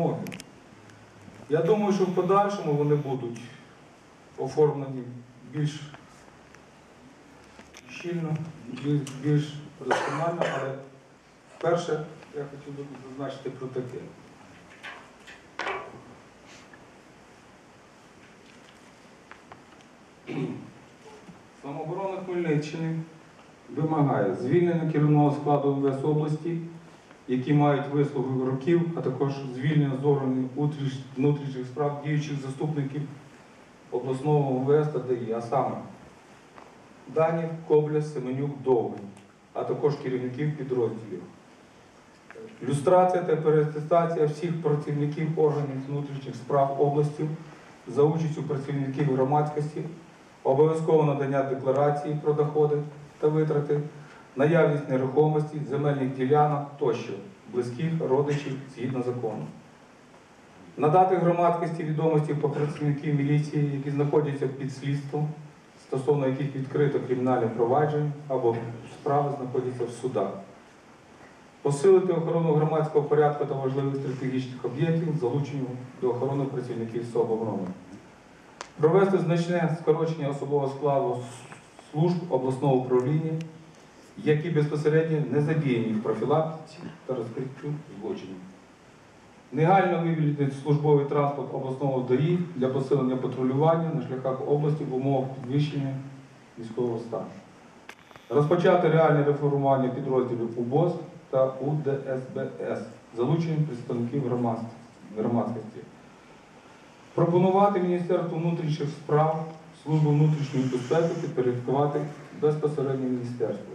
вимоги. Я думаю, що в подальшому вони будуть оформлені більш щільно, більш, досконально, але вперше я хотів би зазначити про таке. Самооборона Хмельниччини вимагає звільнення керівного складу МВС області, які мають вислугу років, а також звільнення з органів внутрішніх справ діючих заступників обласного МВС та ДАІ, а саме Данів, Кобля, Семенюк, Довгань, а також керівників підрозділів. Люстрація та переатестація всіх працівників органів внутрішніх справ області за участю працівників громадськості, обов'язкове надання декларації про доходи та витрати, наявність нерухомості, земельних ділянок тощо, близьких родичів згідно закону. Надати громадськості відомості про працівників міліції, які знаходяться під слідством, стосовно яких відкрито кримінальне провадження або справи знаходяться в судах. Посилити охорону громадського порядку та важливих стратегічних об'єктів залученням до охорони працівників СОБ. Провести значне скорочення особового складу служб обласного управління, які безпосередньо не задіяні в профілактиці та розкриттю злочинів. Негайно вивільнити службовий транспорт обласного ДАІ для посилення патрулювання на шляхах області в умовах підвищення військового стану. Розпочати реальне реформування підрозділів УБОС та УДСБС з залученням представників громадськості. Пропонувати Міністерству внутрішніх справ Службу внутрішньої безпеки підпорядкувати безпосередньо міністерству.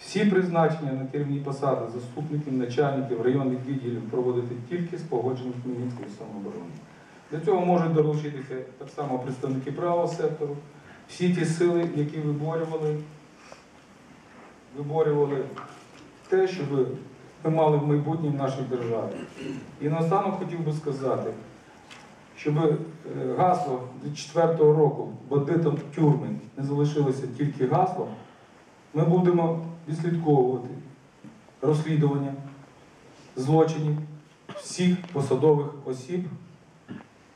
Всі призначення на керівні посади заступників, начальників районних відділів проводити тільки з погодженням Хмельницької самооборони. До цього можуть долучитися так само представники правого сектору, всі ті сили, які виборювали, виборювали те, щоб ми мали в майбутнє в нашій державі. І наостанок хотів би сказати, щоб е, гасло 2004 року бандитам тюрми не залишилося тільки гаслом, ми будемо відслідковувати розслідування злочинів всіх посадових осіб,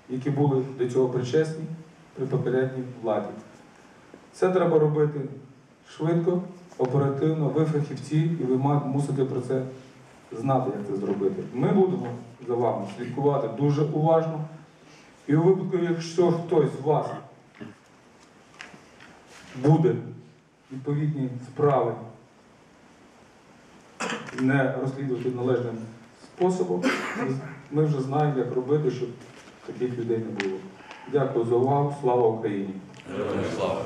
які були до цього причесні при попередній владі. Це треба робити швидко, оперативно, ви фахівці, і ви мусите про це знати, як це зробити. Ми будемо за вами слідкувати дуже уважно. І у випадку, якщо хтось з вас буде відповідні справи не розслідувати належним способом, ми вже знаємо, як робити, щоб таких людей не було. Дякую за увагу. Слава Україні! Слава!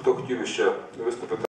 Хто хотів ще виступити?